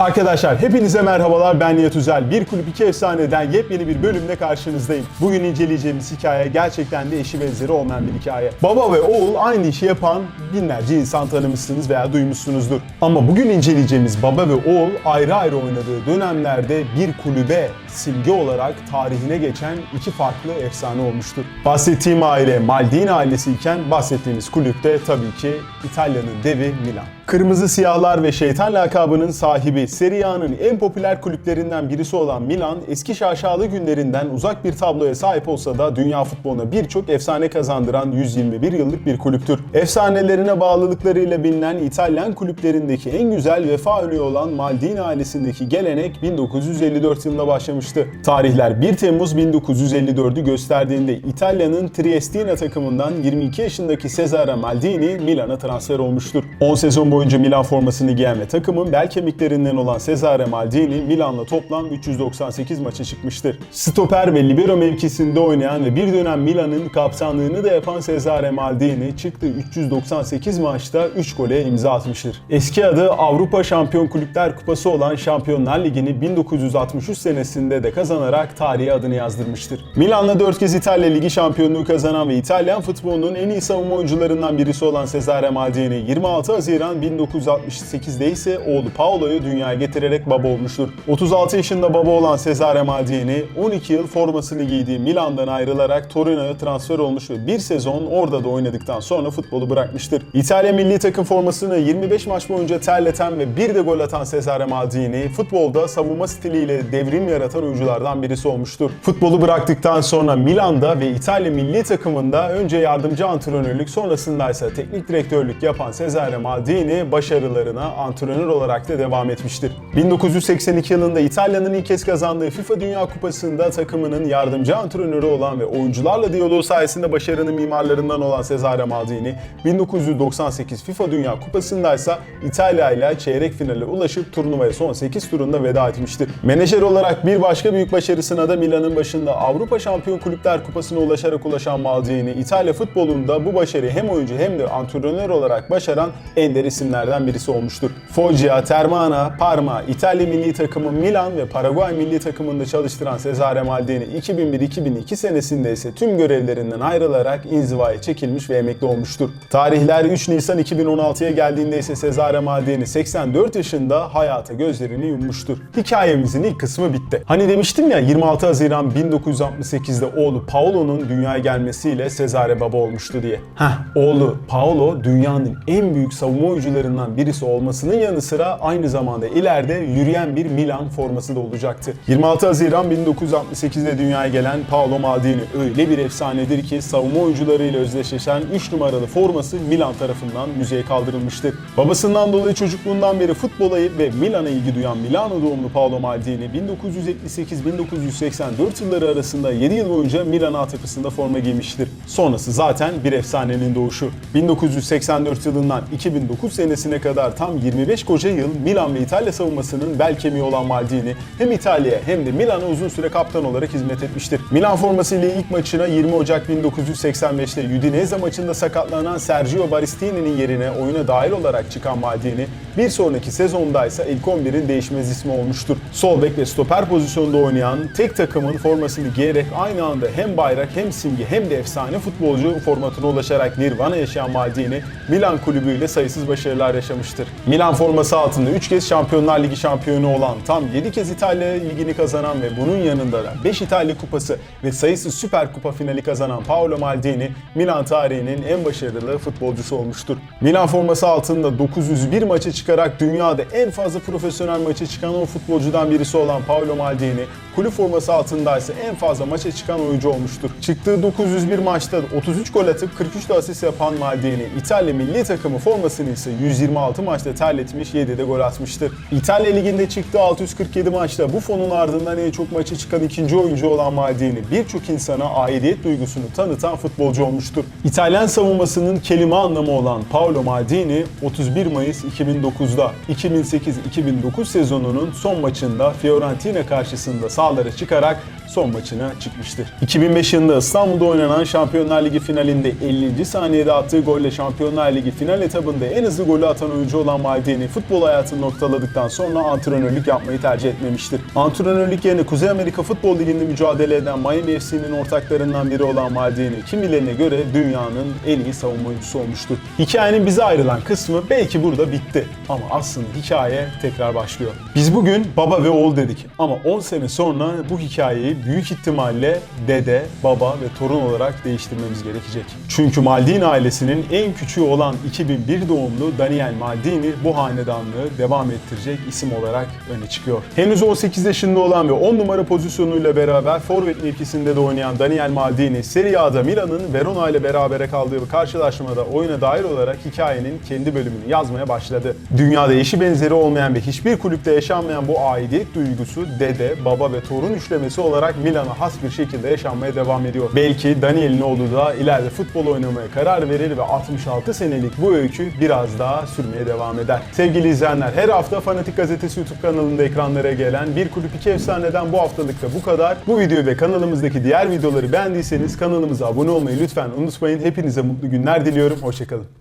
Arkadaşlar hepinize merhabalar ben Nihat Üzel. Bir Kulüp iki Efsane'den yepyeni bir bölümde karşınızdayım. Bugün inceleyeceğimiz hikaye gerçekten de eşi benzeri olmayan bir hikaye. Baba ve oğul aynı işi yapan binlerce insan tanımışsınız veya duymuşsunuzdur. Ama bugün inceleyeceğimiz baba ve oğul ayrı ayrı oynadığı dönemlerde bir kulübe simge olarak tarihine geçen iki farklı efsane olmuştur. Bahsettiğim aile Maldini ailesi iken bahsettiğimiz kulüpte tabii ki İtalya'nın devi Milan. Kırmızı Siyahlar ve Şeytan lakabının sahibi Serie A'nın en popüler kulüplerinden birisi olan Milan, eski şaşalı günlerinden uzak bir tabloya sahip olsa da dünya futboluna birçok efsane kazandıran 121 yıllık bir kulüptür. Efsanelerine bağlılıklarıyla bilinen İtalyan kulüplerindeki en güzel vefa örneği olan Maldini ailesindeki gelenek 1954 yılında başlamıştı. Tarihler 1 Temmuz 1954'ü gösterdiğinde İtalya'nın Triestina takımından 22 yaşındaki Cesare Maldini Milan'a transfer olmuştur. 10 sezon boyunca Milan formasını giyen ve takımın bel kemiklerinden olan Cesare Maldini Milan'la toplam 398 maça çıkmıştır. Stoper ve libero mevkisinde oynayan ve bir dönem Milan'ın kaptanlığını da yapan Cesare Maldini çıktığı 398 maçta 3 gole imza atmıştır. Eski adı Avrupa Şampiyon Kulüpler Kupası olan Şampiyonlar Ligi'ni 1963 senesinde de kazanarak tarihe adını yazdırmıştır. Milan'la 4 kez İtalya Ligi şampiyonluğu kazanan ve İtalyan futbolunun en iyi savunma oyuncularından birisi olan Cesare Maldini 26 Haziran 1968'de ise oğlu Paolo'yu dünyaya getirerek baba olmuştur. 36 yaşında baba olan Cesare Maldini 12 yıl formasını giydiği Milan'dan ayrılarak Torino'ya transfer olmuş ve bir sezon orada da oynadıktan sonra futbolu bırakmıştır. İtalya milli takım formasını 25 maç boyunca terleten ve bir de gol atan Cesare Maldini futbolda savunma stiliyle devrim yaratan oyunculardan birisi olmuştur. Futbolu bıraktıktan sonra Milan'da ve İtalya milli takımında önce yardımcı antrenörlük sonrasında ise teknik direktörlük yapan Cesare Maldini başarılarına antrenör olarak da devam etmiştir. 1982 yılında İtalya'nın ilk kez kazandığı FIFA Dünya Kupası'nda takımının yardımcı antrenörü olan ve oyuncularla diyaloğu sayesinde başarının mimarlarından olan Cesare Maldini 1998 FIFA Dünya Kupası'nda ise İtalya ile çeyrek finale ulaşıp turnuvaya son 8 turunda veda etmiştir. Menajer olarak bir başka büyük başarısına da Milan'ın başında Avrupa Şampiyon Kulüpler Kupası'na ulaşarak ulaşan Maldini, İtalya futbolunda bu başarıyı hem oyuncu hem de antrenör olarak başaran ender isimlerden birisi olmuştur. Foggia, Termana, Parma, İtalya milli takımı Milan ve Paraguay milli takımında çalıştıran Cesare Maldini 2001-2002 senesinde ise tüm görevlerinden ayrılarak inzivaya çekilmiş ve emekli olmuştur. Tarihler 3 Nisan 2016'ya geldiğinde ise Cesare Maldini 84 yaşında hayata gözlerini yummuştur. Hikayemizin ilk kısmı bitti. Hani demiştim ya 26 Haziran 1968'de oğlu Paolo'nun dünyaya gelmesiyle Cesare baba olmuştu diye. Heh, oğlu Paolo dünyanın en büyük savunma oyuncularından birisi olmasının yanı sıra aynı zamanda ileride yürüyen bir Milan forması da olacaktı. 26 Haziran 1968'de dünyaya gelen Paolo Maldini öyle bir efsanedir ki savunma oyuncularıyla özdeşleşen 3 numaralı forması Milan tarafından müzeye kaldırılmıştır. Babasından dolayı çocukluğundan beri futbola ve Milan'a ilgi duyan Milano doğumlu Paolo Maldini 1978-1984 yılları arasında 7 yıl boyunca Milan altyapısında forma giymiştir. Sonrası zaten bir efsanenin doğuşu. 1984 yılından 2009 senesine kadar tam 25 koca yıl Milan ve İtalya savunmasının bel kemiği olan Maldini hem İtalya'ya hem de Milan'a uzun süre kaptan olarak hizmet etmiştir. Milan formasıyla ilk maçına 20 Ocak 1985'te Udinese maçında sakatlanan Sergio Baristini'nin yerine oyuna dahil olarak çıkan Maldini bir sonraki sezonda ise ilk 11'in değişmez ismi olmuştur. Sol bek ve stoper pozisyonda oynayan tek takımın formasını giyerek aynı anda hem bayrak hem simge hem de efsane futbolcu formatına ulaşarak Nirvana yaşayan Maldini Milan kulübüyle sayısız başarılar yaşamıştır. Milan forması altında 3 kez Şampiyonlar Ligi şampiyonu olan, tam 7 kez İtalya Ligi'ni kazanan ve bunun yanında da 5 İtalya Kupası ve sayısız Süper Kupa finali kazanan Paolo Maldini Milan tarihinin en başarılı futbolcusu olmuştur. Milan forması altında 901 maça çıkarak dünyada en fazla profesyonel maça çıkan o futbolcudan birisi olan Paolo Maldini kulüp forması altında ise en fazla maça çıkan oyuncu olmuştur. Çıktığı 901 maçta 33 gol atıp 43 de asist yapan Maldini İtalya milli takımı formasını ise 126 maçta terletmiş 7 de gol atmıştır. İtalya Ligi'nde çıktığı 647 maçta bu fonun ardından en çok maça çıkan ikinci oyuncu olan Maldini birçok insana aidiyet duygusunu tanıtan futbolcu olmuştur. İtalyan savunmasının kelime anlamı olan Paolo Maldini 31 Mayıs 2009'da 2008-2009 sezonunun son maçında Fiorentina karşısında sahalara çıkarak son maçına çıkmıştır. 2005 yılında İstanbul'da oynanan Şampiyonlar Ligi finalinde 50. saniyede attığı golle Şampiyonlar Ligi final etabında en hızlı golü atan oyuncu olan Maldini futbol hayatını noktaladıktan sonra antrenörlük yapmayı tercih etmemiştir. Antrenörlük yerine Kuzey Amerika Futbol Ligi'nde mücadele eden Miami FC'nin ortaklarından biri olan Maldini kimilerine göre dünyanın en iyi savunma oyuncusu olmuştur. Hikayenin bize ayrılan kısmı belki burada bitti ama aslında hikaye tekrar başlıyor. Biz bugün baba ve oğul dedik ama 10 sene sonra bu hikayeyi büyük ihtimalle dede, baba ve torun olarak değiştirmemiz gerekecek. Çünkü Maldini ailesinin en küçüğü olan 2001 doğumlu Daniel Maldini bu hanedanlığı devam ettirecek isim olarak öne çıkıyor. Henüz 18 yaşında olan ve 10 numara pozisyonuyla beraber forvet mevkisinde de oynayan Daniel Maldini Serie A'da Milan'ın Verona ile berabere kaldığı bir karşılaşmada oyuna dair olarak hikayenin kendi bölümünü yazmaya başladı. Dünyada eşi benzeri olmayan ve hiçbir kulüpte yaşanmayan bu aidiyet duygusu dede, baba ve torun üçlemesi olarak Milan'a has bir şekilde yaşanmaya devam ediyor. Belki Daniel'in oğlu da ileride futbol oynamaya karar verir ve 66 senelik bu öykü biraz daha sürmeye devam eder. Sevgili izleyenler her hafta Fanatik Gazetesi YouTube kanalında ekranlara gelen bir kulüp iki efsaneden bu haftalık da bu kadar. Bu videoyu ve kanalımızdaki diğer videoları beğendiyseniz kanalımıza abone olmayı lütfen unutmayın. Hepinize mutlu günler diliyorum. Hoşçakalın.